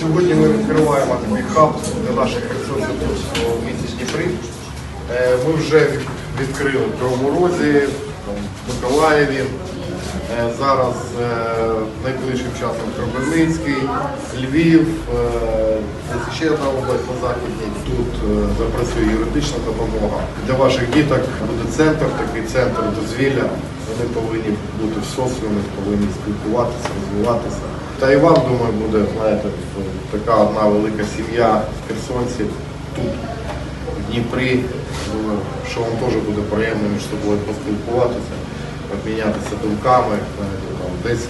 Сьогодні ми відкриваємо такий хаб для наших тут у місті Дніпрі. Е, Ми вже відкрили в Кривому в Миколаєві. Е, Зараз е, найближчим часом Кропивницький, Львів, ще одна область по західній. Тут запрацює юридична допомога. Для ваших діток буде центр, такий центр дозвілля. Вони повинні бути в соціумі, повинні спілкуватися, розвиватися. Та і думаю, буде, знаєте, така одна велика сім'я херсонців тут, в Дніпрі. Думаю, що вам теж буде приємно між собою поспілкуватися, обмінятися думками, знаєте, там, десь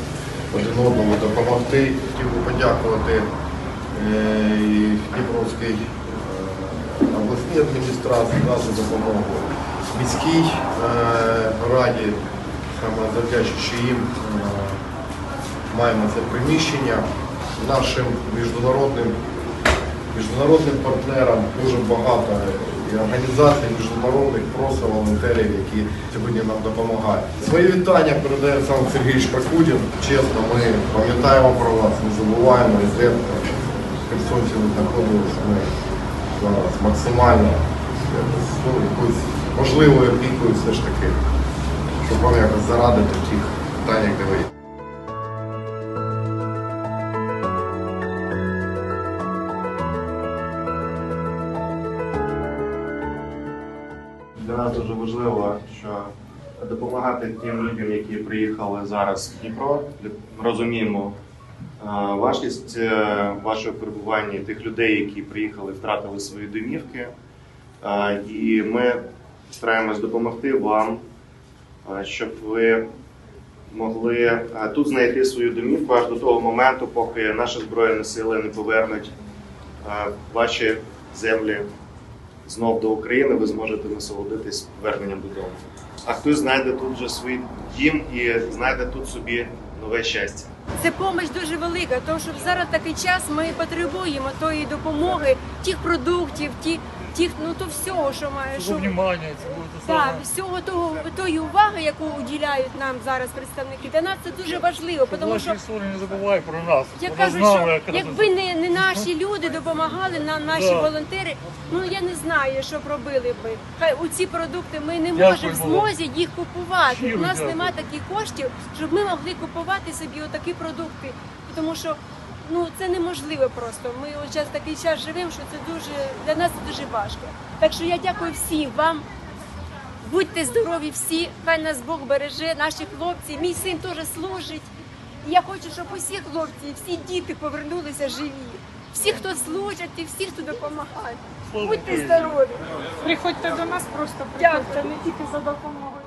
один одному допомогти. Хотів би подякувати е, і Дніпровській е, обласній адміністрації да, за допомогу, міській е, раді, саме завдячуючи їм. Маємо це приміщення нашим міжнародним міжнародним партнерам дуже багато і організацій міжнародних, просто волонтерів, які сьогодні нам допомагають. Свої вітання передає Олександр Сергійович Прокудін. Чесно, ми пам'ятаємо про вас, не забуваємо і де херсонці ви знаходились. Ми зараз максимально ну, якоюсь можливою опікою все ж таки, щоб вам якось зарадити тих питаннях, де ви Для нас дуже важливо, що допомагати тим людям, які приїхали зараз в Дніпро. Розуміємо е, важкість е, вашого перебування, тих людей, які приїхали, втратили свої домівки. Е, І ми стараємось допомогти вам, щоб ви могли тут знайти свою домівку аж до того моменту, поки наші збройні сили не повернуть ваші землі знов до України, ви зможете насолодитись поверненням додому. А хтось знайде тут вже свій дім і знайде тут собі нове щастя. Це помощь дуже велика, тому що зараз такий час ми потребуємо тої допомоги, тих продуктів, ті, тих, ну то всього, що має що внимание, це буде так, всього того тої уваги, яку уділяють нам зараз представники. Для нас це дуже важливо, тому що історії не забувай про нас. я кажу, що якби не, не наші люди допомагали нам, наші Да. волонтери, ну я не знаю, що б робили би. Хай у ці продукти ми не можемо в змозі їх купувати. Щиро У нас дякую. немає таких коштів, щоб ми могли купувати собі отакі продукти. Тому що ну це неможливо просто. Ми от час такий час живемо, що це дуже для нас це дуже важко. Так що я дякую всім вам. Будьте здорові всі, хай нас Бог береже, наші хлопці. Мій син теж служить. І я хочу, щоб усі хлопці, всі діти повернулися живі. Всі, хто служать, і всі, хто допомагає. Будьте здорові. Приходьте до нас, просто Дякую. приходьте не тільки за допомогою.